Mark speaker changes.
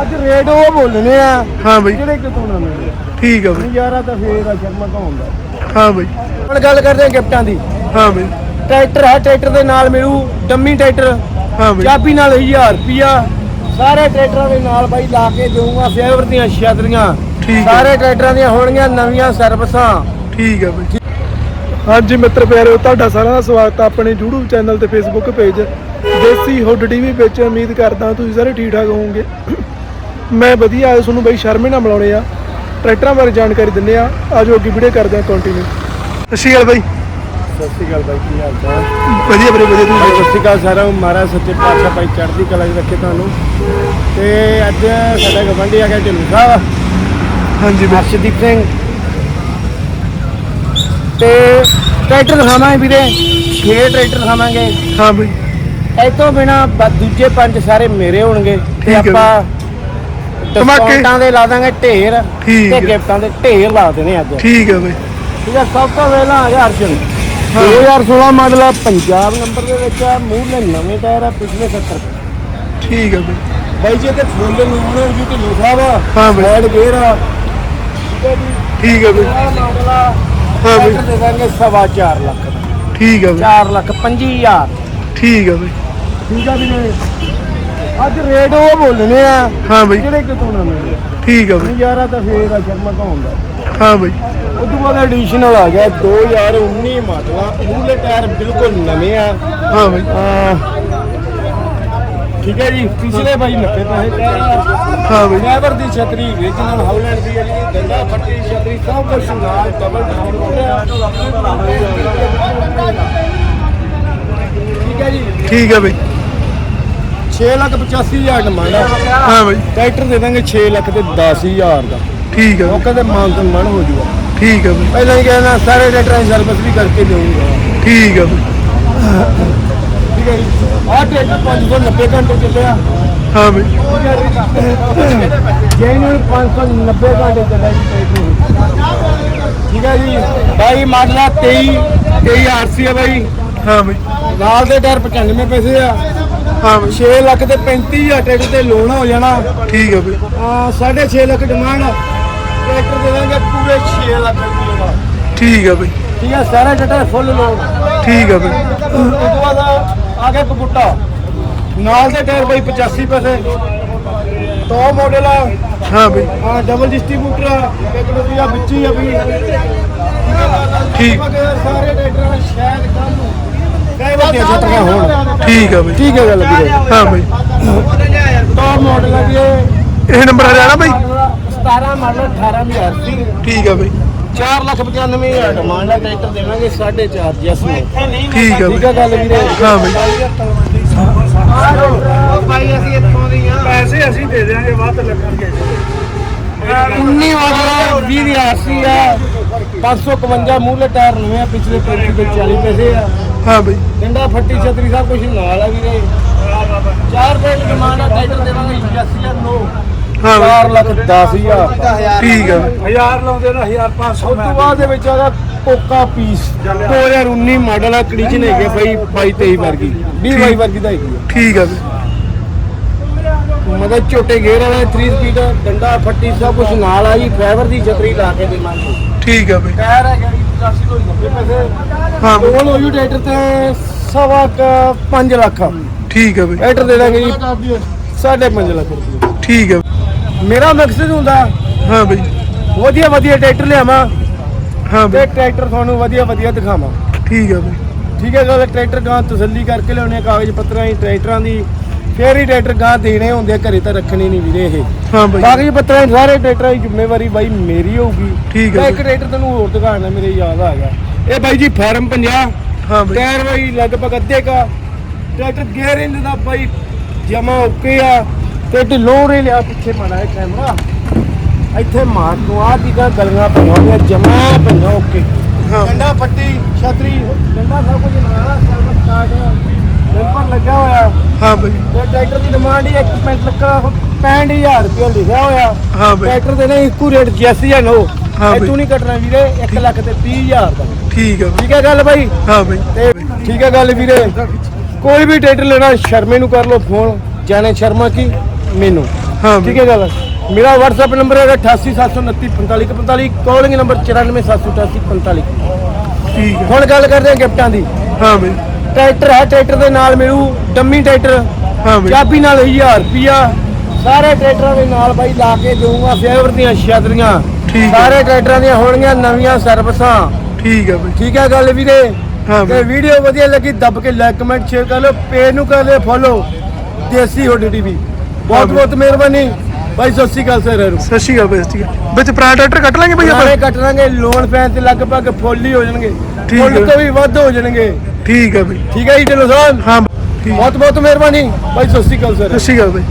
Speaker 1: ਅੱਜ ਰੇਟ ਉਹ ਬੋਲਨੇ ਆ
Speaker 2: ਹਾਂ ਬਈ।
Speaker 1: ਜਿਹੜੇ ਕਿਤੋਂ ਨਾ ਮਿਲਦੇ
Speaker 2: ਠੀਕ ਆ ਬਈ।
Speaker 1: ਨਜ਼ਾਰਾ ਤਾਂ ਫੇਰ ਆ ਸ਼ਰਮਾ ਤੋਂ ਹੁੰਦਾ
Speaker 2: ਹਾਂ ਬਈ।
Speaker 1: ਹੁਣ ਗੱਲ ਕਰਦੇ ਆ ਗਿਫਟਾਂ ਦੀ।
Speaker 2: ਹਾਂ ਬਈ।
Speaker 1: ਟਰੈਕਟਰ ਹੈ ਟਰੈਕਟਰ ਦੇ ਨਾਲ ਮਿਲੂ ਡੰਮੀ ਟਰੈਕਟਰ।
Speaker 2: ਹਾਂ ਬਈ।
Speaker 1: ਚਾਬੀ ਨਾਲ 1000 ਰੁਪਿਆ ਸਾਰੇ ਟਰੈਕਟਰਾਂ ਦੇ ਨਾਲ ਬਾਈ ਲਾ ਕੇ ਦੇਊਂਗਾ ਫੇਵਰ ਦੀਆਂ ਛਤਰੀਆਂ
Speaker 2: ਠੀਕ ਆ।
Speaker 1: ਸਾਰੇ ਟਰੈਕਟਰਾਂ ਦੀਆਂ ਹੋਣਗੀਆਂ ਨਵੀਆਂ ਸਰਵਿਸਾਂ।
Speaker 2: ਠੀਕ ਆ ਬਈ। ਹਾਂਜੀ ਮਿੱਤਰ ਪਿਆਰਿਓ ਤੁਹਾਡਾ ਸਾਰਿਆਂ ਦਾ ਸਵਾਗਤ ਹੈ ਆਪਣੇ YouTube ਚੈਨਲ ਤੇ Facebook page Desi hood TV ਵਿੱਚ। ਉਮੀਦ ਕਰਦਾ ਤੁਸੀਂ ਸਾਰੇ ਠੀਕ ਠਾਕ ਹੋਵੋਗੇ। ਮੈਂ ਵਧੀਆ ਅੱਜ ਤੁਹਾਨੂੰ ਬਈ ਸ਼ਰਮੇ ਨਾਲ ਮਿਲਾਉਣੇ ਆ। ਟਰੈਕਟਰਾਂ ਬਾਰੇ ਜਾਣਕਾਰੀ ਦਿੰਨੇ ਆ। ਆਜੋ ਅੱਗੇ ਵੀਡੀਓ ਕਰਦੇ ਆ ਕੰਟੀਨਿਊ ਸਤਿ ਸ਼੍ਰੀ ਅਕਾਲ ਬਾਈ।
Speaker 1: ਸਤਿ ਸ਼੍ਰੀ ਅਕਾਲ ਬਾਈ ਕੀ ਹਾਲ ਚਾਲ?
Speaker 2: ਵਧੀਆ ਵੀਰੇ ਵਧੀਆ। ਤੁਸੀਂ
Speaker 1: ਸਤਿ ਸ਼੍ਰੀ ਅਕਾਲ ਨੂੰ। ਮਹਾਰਾਜ ਸੱਚੇ ਪਾਤਸ਼ਾਹ ਭਾਈ ਚੜ੍ਹਦੀ ਕਲਾ 'ਚ ਰੱਖੇ ਤੁਹਾਨੂੰ। ਤੇ ਅੱਜ ਸਾਡਾ ਗਵੰਡੀ ਆ ਗਿਆ ਢਿੱਲੋਂ ਸਾਹਿਬ।
Speaker 2: ਹਾਂਜੀ ਬਾਈ।
Speaker 1: ਹਰਸ਼ਦੀਪ ਸਿੰਘ। ਤੇ ਟਰੈਕਟਰ ਦਿਖਾਵਾਂਗੇ ਵੀਰੇ। 6 ਟਰੈਕਟਰ ਦਿਖਾਵਾਂਗੇ।
Speaker 2: ਹਾਂ ਬਈ।
Speaker 1: ਇਹ ਤੋਂ ਬਿਨਾ ਦੂਜੇ ਪੰਜ ਸਾਰੇ ਮੇਰੇ ਹੋਣਗੇ। ਤੇ ਆਪਾਂ
Speaker 2: ਧਮਾਕੇ।
Speaker 1: ਦੇ ਲਾ ਦਾਂਗੇ ਢੇਰ
Speaker 2: ਠੀਕ
Speaker 1: ਤੇ
Speaker 2: ਹੈ।
Speaker 1: ਗਿਫਟਾਂ ਦੇ ਢੇਰ ਲਾ ਦੇਣੇ ਅੱਜ।
Speaker 2: ਠੀਕ ਆ ਬਈ।
Speaker 1: ਠੀਕ ਹੈ ਸਭ ਤੋਂ ਪਹਿਲਾਂ ਆ ਗਿਆ ਅਰਜਨ।
Speaker 2: ਹਾਂ।
Speaker 1: 2016 ਮਾਡਲ ਆ ਪੰਜਾਬ ਨੰਬਰ ਦੇ ਵਿੱਚ ਆ ਮੂਹਰੇ ਨਵੇਂ ਟਾਇਰ ਆ ਪਿਛਲੇ 70
Speaker 2: ਠੀਕ ਆ ਬਈ।
Speaker 1: ਬਾਈ ਜੀ ਤੇ ਫੁੱਲ ਨੂਣ ਜੀ ਤੇ ਲੋਖਾ ਵਾ
Speaker 2: ਹਾਂ ਬਈ।
Speaker 1: ਹੈਡ ਗੇਅਰ ਆ। ਠੀਕ ਹੈ ਜੀ।
Speaker 2: ਠੀਕ ਆ ਬਈ।
Speaker 1: ਆਹ ਮਾਡਲ ਆ
Speaker 2: ਹਾਂ ਬਈ।
Speaker 1: ਦੇ ਦਾਂਗੇ ਸਵਾ ਚਾਰ ਲੱਖ ਦਾ।
Speaker 2: ਠੀਕ ਆ ਬਈ।
Speaker 1: 4 ਲੱਖ 25000
Speaker 2: ਠੀਕ ਆ ਬਈ।
Speaker 1: ਠੀਕ ਆ ਵੀਰੇ। ਅੱਜ ਰੇਟ ਉਹ ਬੋਲਨੇ ਆ
Speaker 2: ਹਾਂ ਬਈ।
Speaker 1: ਜਿਹੜੇ ਨਾ ਮਿਲਦੇ
Speaker 2: ਠੀਕ ਆ ਬਈ।
Speaker 1: ਨਜ਼ਾਰਾ ਤਾਂ ਫੇਰ ਆ ਸ਼ਰਮਾ ਤੋਂ ਹੁੰਦਾ।
Speaker 2: ਹਾਂ ਬਈ।
Speaker 1: ਤੋਂ ਬਾਅਦ ਐਡੀਸ਼ਨਲ ਆ ਗਿਆ 2019 ਮਾਡਲ। ਆ ਮੂਲੇ ਟਾਇਰ ਬਿਲਕੁਲ ਨਵੇਂ ਆ।
Speaker 2: ਹਾਂ ਬਈ।
Speaker 1: ਠੀਕ ਹੈ ਜੀ। ਪਿਛਲੇ ਬਾਈ 90 ਪੈਸੇ ਟਾਇਰ ਆ।
Speaker 2: ਹਾਂ ਬਈ।
Speaker 1: ਡਰਾਈਵਰ ਦੀ ਛਤਰੀ ਰੀਜਨਲ ਹਾਊਲੈਂਡ ਦੀ ਹੈ ਜੀ। ਡੰਡਾ ਫੱਟੀ ਛਤਰੀ ਸਭ ਕੁਝ ਨਾਲ ਡਬਲ ਠੀਕ ਹੈ ਜੀ।
Speaker 2: ਠੀਕ ਆ ਬਈ।
Speaker 1: 6 ਲੱਖ 85 ਹਜ਼ਾਰ ਡਿਮਾਂਡ ਆ
Speaker 2: ਹਾਂ ਬਈ।
Speaker 1: ਟਰੈਕਟਰ ਦੇ ਦਾਂਗੇ 6 ਲੱਖ ਤੇ 10000 ਦਾ।
Speaker 2: ਠੀਕ
Speaker 1: ਤੇ ਮਨ ਹੋ ਜੂਗਾ।
Speaker 2: ਠੀਕ ਆ ਬਈ।
Speaker 1: ਪਹਿਲਾਂ ਹੀ ਕਹਿਣਾ ਸਾਰੇ ਟਰੈਕਟਰਾਂ ਦੀ ਸਰਵਿਸ ਵੀ ਕਰਕੇ ਦੇਊਂਗਾ।
Speaker 2: ਠੀਕ ਆ ਬਈ।
Speaker 1: ਠੀਕ ਹੈ ਜੀ। ਆਹ ਟਰੈਕਟਰ 590 ਘੰਟੇ ਚੱਲਿਆ।
Speaker 2: ਹਾਂ ਬਈ।
Speaker 1: ਜੈਨੂਨ 590 ਘੰਟੇ ਚੱਲਿਆ ਜੀ ਟਰੈਕਟਰ। ਠੀਕ ਹੈ ਜੀ। ਬਾਈ ਮਾਡਲਾ 23 23 ਆਰਸੀ ਹੈ ਬਾਈ।
Speaker 2: ਹਾਂ ਬਈ।
Speaker 1: ਨਾਲ ਦੇ ਟਾਇਰ 95 ਪੈਸੇ ਆ।
Speaker 2: ਹਾਂ ਬਈ
Speaker 1: 6 ਲੱਖ ਤੇ 35000 ਟਰੈਕਟਰ ਤੇ ਲੋਨ ਹੋ ਜਾਣਾ।
Speaker 2: ਠੀਕ ਆ ਬਈ
Speaker 1: ਆ 6.5 ਲੱਖ ਡਿਮਾਂਡ ਟਰੈਕਟਰ ਦੇ ਦਾਂਗੇ ਪੂਰੇ 6 ਲੱਖ ਰੁਪਏ ਦਾ
Speaker 2: ਠੀਕ ਆ ਬਈ
Speaker 1: ਠੀਕ ਹੈ ਸਾਰਾ ਟਰੈਕਟਰ ਫੁੱਲ ਲੋਨ
Speaker 2: ਠੀਕ ਆ ਬਈ
Speaker 1: ਉਸ ਤੋਂ ਬਾਅਦ ਆ ਗਿਆ ਕਬੂਟਾ ਨਾਲ ਦੇ ਟਾਇਰ ਬਾਈ 85 ਪੈਸੇ। ਟੌਪ ਮਾਡਲ ਆ।
Speaker 2: ਹਾਂ ਬਈ
Speaker 1: ਆ ਡਬਲ ਡਿਸਟ੍ਰੀਬਿਊਟਰ ਆ। ਇੱਕ ਰੁਪਿਆ ਵਿੱਚ ਹੀ ਆ ਵੀ।
Speaker 2: ਠੀਕ।
Speaker 1: ਸਾਰੇ ਟਰੈਕਟਰਾਂ ਦਾ ਸ਼ਾਇਦ ਕਈ ਵੱਡੀਆਂ ਛਤਰੀਆਂ ਹੋਣ
Speaker 2: ਠੀਕ ਆ ਬਈ।
Speaker 1: ਠੀਕ ਹੈ ਗੱਲ ਵੀਰੇ।
Speaker 2: ਹਾਂ ਬਈ।
Speaker 1: ਟੌਪ ਮਾਡਲ ਆ ਜੀ ਇਹ।
Speaker 2: ਨੰਬਰ ਆ ਜਾਣਾ ਬਈ।
Speaker 1: 17 ਮਾਡਲ 18000 ਸੀ।
Speaker 2: ਠੀਕ ਆ ਬਈ।
Speaker 1: 4 ਲੱਖ 95 ਹਜ਼ਾਰ ਡਿਮਾਂਡ ਦਾ ਟਰੈਕਟਰ ਦੇਵਾਂਗੇ 4.5 ਜਸ ਨੂੰ
Speaker 2: ਠੀਕ ਆ
Speaker 1: ਠੀਕ ਹੈ
Speaker 2: ਬਈ
Speaker 1: ਗੱਲ ਵੀਰੇ।
Speaker 2: ਹਾਂ ਬਈ।
Speaker 1: ਭਾਈ ਅਸੀਂ ਇੱਥੋਂ ਦੀ ਆ।
Speaker 2: ਪੈਸੇ ਅਸੀਂ ਦੇ ਦੇਾਂਗੇ ਵੱਧ ਲੱਗਣਗੇ।
Speaker 1: 19 ਮਾਡਲ 20 ਦੀ ਆਰਸੀ ਆ। 551 ਮੂਲੇ ਟਾਇਰ ਨਵੇਂ ਆ ਪਿਛਲੇ 35 ਤੋਂ 40 ਪੈਸੇ ਆ।
Speaker 2: ਹਾਂ ਬਈ।
Speaker 1: ਡੰਡਾ ਫੱਟੀ ਛਤਰੀ ਸਭ ਕੁਝ ਨਾਲ ਆ ਵੀਰੇ। 4 ਰੁਪਏ ਦੀ ਡਿਮਾਂਡ ਆ ਟਰੈਕਟਰ ਦੇਵਾਂਗੇ 80000 ਨੋ।
Speaker 2: ਹਾਂ ਬਈ।
Speaker 1: 4 ਲੱਖ 10000
Speaker 2: ਠੀਕ ਆ। ਬਈ
Speaker 3: 1000 ਲਾਉਂਦੇ ਨਾ 1500
Speaker 1: ਉਸ ਤੋਂ ਬਾਅਦ ਦੇ ਵਿੱਚ ਆਦਾ ਕੋਕਾ ਪੀਸ 2019 ਮਾਡਲ ਆ ਕੰਡੀਸ਼ਨ ਹੈਗੇ ਬਈ? 22 23 ਵਰਗੀ। 20 22 ਵਰਗੀ ਦਾ ਹੈਗੀ
Speaker 2: ਠੀਕ ਆ
Speaker 1: ਮਤਲਬ ਛੋਟੇ ਗੇਅਰ ਵਾਲਾ 3 ਸਪੀਡ ਡੰਡਾ ਫੱਟੀ ਸਭ ਕੁਝ ਨਾਲ ਆ ਜੀ ਫਾਈਬਰ ਦੀ ਛਤਰੀ ਲਾ ਕੇ ਦੇਵਾਂਗੇ
Speaker 2: ਠੀਕ ਆ ਬਈ।
Speaker 1: ਟਾਇਰ ਹੈ ਜਿਹੜੀ 85 ਤੋਂ 90 ਪੈਸੇ
Speaker 2: ਹਾਂ।
Speaker 1: ਕੋਲ ਹੋਈ ਟਰੈਕਟਰ ਤੇ ਸਵਾ ਕ 5 ਲੱਖ।
Speaker 2: ਠੀਕ ਆ ਬਈ।
Speaker 1: ਟਰੈਕਟਰ ਦੇ ਦਾਂਗੇ ਜੀ। 5.5 ਲੱਖ ਰੁਪਏ।
Speaker 2: ਠੀਕ ਬਈ।
Speaker 1: ਮੇਰਾ ਮਕਸਦ ਹੁੰਦਾ
Speaker 2: ਹਾਂ ਬਈ।
Speaker 1: ਵਧੀਆ ਵਧੀਆ ਟਰੈਕਟਰ ਲਿਆਵਾਂ
Speaker 2: ਹਾਂ
Speaker 1: ਤੇ
Speaker 2: ਬਈ
Speaker 1: ਟਰੈਕਟਰ ਤੁਹਾਨੂੰ ਵਧੀਆ ਵਧੀਆ ਦਿਖਾਵਾਂ।
Speaker 2: ਠੀਕ ਆ ਬਈ।
Speaker 1: ਠੀਕ ਹੈ ਗੱਲ ਟਰੈਕਟਰ ਗਾਂ ਤਸੱਲੀ ਕਰਕੇ ਲਿਆਉਣੇ ਕਾਗਜ਼ ਪੱਤਰਾਂ ਦੀ ਟਰੈਕਟਰਾਂ ਦੀ। ਫੇਰ ਹੀ ਟਰੈਕਟਰ ਗਾਂ ਦੇਣੇ ਹੁੰਦੇ ਘਰੇ ਤਾਂ ਰੱਖਣੇ ਨਹੀਂ ਵੀਰੇ ਇਹ।
Speaker 2: ਹਾਂ ਬਈ।
Speaker 1: ਪੱਤਰਾਂ ਦੀ ਸਾਰੇ ਟਰੈਕਟਰਾਂ ਦੀ ਜ਼ਿੰਮੇਵਾਰੀ ਬਾਈ ਮੇਰੀ ਹੋਊਗੀ।
Speaker 2: ਠੀਕ ਹੈ
Speaker 1: ਇੱਕ। ਟਰੈਕਟਰ ਤੈਨੂੰ ਹੋਰ ਦਿਖਾਣਾ ਮੇਰੇ ਯਾਦ ਆ ਗਿਆ। ਇਹ ਬਾਈ ਜੀ ਫਾਰਮ 50
Speaker 2: ਹਾਂ ਬਈ।
Speaker 1: ਟਾਇਰ ਬਾਈ ਲਗਭਗ ਅੱਧੇ ਕਾ। ਟਰੈਕਟਰ ਗੇਅਰ ਇੰਜ ਦਾ ਬਾਈ ਜਮਾ ਓਕੇ ਆ। ਤੇ ਢਿੱਲੋਂ ਰੇ ਲਿਆ ਪਿੱਛੇ ਮਾੜਾ ਇਹ ਕੈਮਰਾ ਇੱਥੇ ਮਾਰ ਨੂੰ ਆ ਦੀਗਾ ਗਲੀਆਂ ਪਈਆਂ ਹੋਈਆਂ ਜਮਾ ਪਈਆਂ ਓਕੇ।
Speaker 2: ਹਾਂ।
Speaker 1: ਡੰਡਾ ਫੱਟੀ ਛਤਰੀ ਡੰਡਾ ਸਭ ਕੁਝ ਨਾਲ ਲੱਗਾ ਹੋਇਆ
Speaker 2: ਹਾਂ ਬਈ।
Speaker 1: ਤੇ ਟਰੈਕਟਰ ਦੀ ਡਿਮਾਂਡ ਹੀ 1 ਮਿੰਟ ਲੱਗਾ 65000 ਰੁਪਏ ਲਿਖਿਆ ਹੋਇਆ।
Speaker 2: ਹਾਂ ਬਈ।
Speaker 1: ਟਰੈਕਟਰ ਦੇ ਨੇ ਇੱਕੋ ਰੇਟ ਜੈਸੀ ਆ ਨੋ
Speaker 2: ਹਾਂ
Speaker 1: ਇਹ
Speaker 2: ਬਈ।
Speaker 1: ਤੂੰ ਨਹੀਂ ਕੱਟਣਾ ਵੀਰੇ 1 ਲੱਖ ਤੇ 30000 ਦਾ।
Speaker 2: ਠੀਕ ਆ ਬਈ।
Speaker 1: ਠੀਕ ਹੈ ਗੱਲ ਬਾਈ?
Speaker 2: ਹਾਂ ਬਈ।
Speaker 1: ਤੇ ਠੀਕ ਹੈ ਗੱਲ ਵੀਰੇ। ਕੋਈ ਵੀ ਟਰੈਕਟਰ ਲੈਣਾ ਸ਼ਰਮੇ ਨੂੰ ਕਰ ਲਓ ਫੋਨ ਜਾਣੇ ਸ਼ਰਮਾ ਕੀ? ਮੈਨੂੰ।
Speaker 2: ਹਾਂ
Speaker 1: ਠੀਕ ਹੈ ਗੱਲ। ਮੇਰਾ WhatsApp ਨੰਬਰ ਹੈਗਾ 8879455145 ਕਾਲਿੰਗ ਨੰਬਰ 94788545
Speaker 2: ਠੀਕ ਹੈ
Speaker 1: ਹੁਣ ਗੱਲ ਕਰਦੇ ਹਾਂ ਗਿਫਟਾਂ ਦੀ।
Speaker 2: ਹਾਂ ਬਈ।
Speaker 1: ਟਰੈਕਟਰ ਹੈ ਟਰੈਕਟਰ ਦੇ ਨਾਲ ਮਿਲੂ ਡੰਮੀ ਟਰੈਕਟਰ
Speaker 2: ਹਾਂ ਬਈ।
Speaker 1: ਚਾਬੀ ਨਾਲ 1000 ਰੁਪਿਆ ਸਾਰੇ ਟਰੈਕਟਰਾਂ ਦੇ ਨਾਲ ਬਾਈ ਲਾ ਕੇ ਦਊਂਗਾ ਫੇਵਰ ਦੀਆਂ ਛਤਰੀਆਂ
Speaker 2: ਠੀਕ ਹੈ।
Speaker 1: ਸਾਰੇ ਟਰੈਕਟਰਾਂ ਦੀਆਂ ਹੋਣਗੀਆਂ ਨਵੀਆਂ ਸਰਵਿਸਾਂ।
Speaker 2: ਠੀਕ ਹੈ ਬਈ।
Speaker 1: ਠੀਕ ਹੈ ਗੱਲ ਵੀਰੇ?
Speaker 2: ਹਾਂ
Speaker 1: ਤੇ
Speaker 2: ਬਈ।
Speaker 1: ਵੀਡੀਓ ਵਧੀਆ ਲੱਗੀ ਦੱਬ ਕੇ ਲਾਈਕ ਕਮੈਂਟ ਸ਼ੇਅਰ ਕਰ ਲਓ। ਪੇਜ ਨੂੰ ਕਰ ਲਿਓ ਫੋਲੋ ਦੇਸੀ ਹੋਡੀ ਟੀਵੀ ਬਹੁਤ। ਬਹੁਤ ਮਿਹਰਬਾਨੀ। ਬਾਈ ਸਤਿ ਸ਼੍ਰੀ ਅਕਾਲ ਸਰ
Speaker 2: ਸਤਿ ਸ਼੍ਰੀ ਅਕਾਲ ਬਈ ਠੀਕ ਹੈ ਵਿੱਚ ਪੁਰਾਣਾ ਟਰੈਕਟਰ ਕੱਟ ਲਾਂਗੇ ਬਈ ਆਪਾਂ?
Speaker 1: ਕੱਟ ਲਾਂਗੇ ਲੋਨ ਪੈਣ ਤੇ ਲਗਭਗ ਫੁੱਲ ਹੀ ਹੋ ਜਾਣਗੇ।
Speaker 2: ਠੀਕ
Speaker 1: ਫੁੱਲ
Speaker 2: ਹੈ।
Speaker 1: ਤੋਂ ਵੀ ਵੱਧ ਹੋ ਜਾਣਗੇ।
Speaker 2: ਠੀਕ ਹੈ ਬਈ।
Speaker 1: ਠੀਕ ਹੈ ਜੀ ਢਿੱਲੋਂ ਸਾਹਿਬ।
Speaker 2: ਹਾਂ। ਠੀਕ।
Speaker 1: ਬਹੁਤ ਬਹੁਤ ਮਿਹਰਬਾਨੀ। ਬਾਈ ਸਤਿ ਸ਼੍ਰੀ ਅਕਾਲ ਸਰ।
Speaker 2: ਸਤਿ ਸ਼੍ਰੀ ਅਕਾਲ ਬਈ।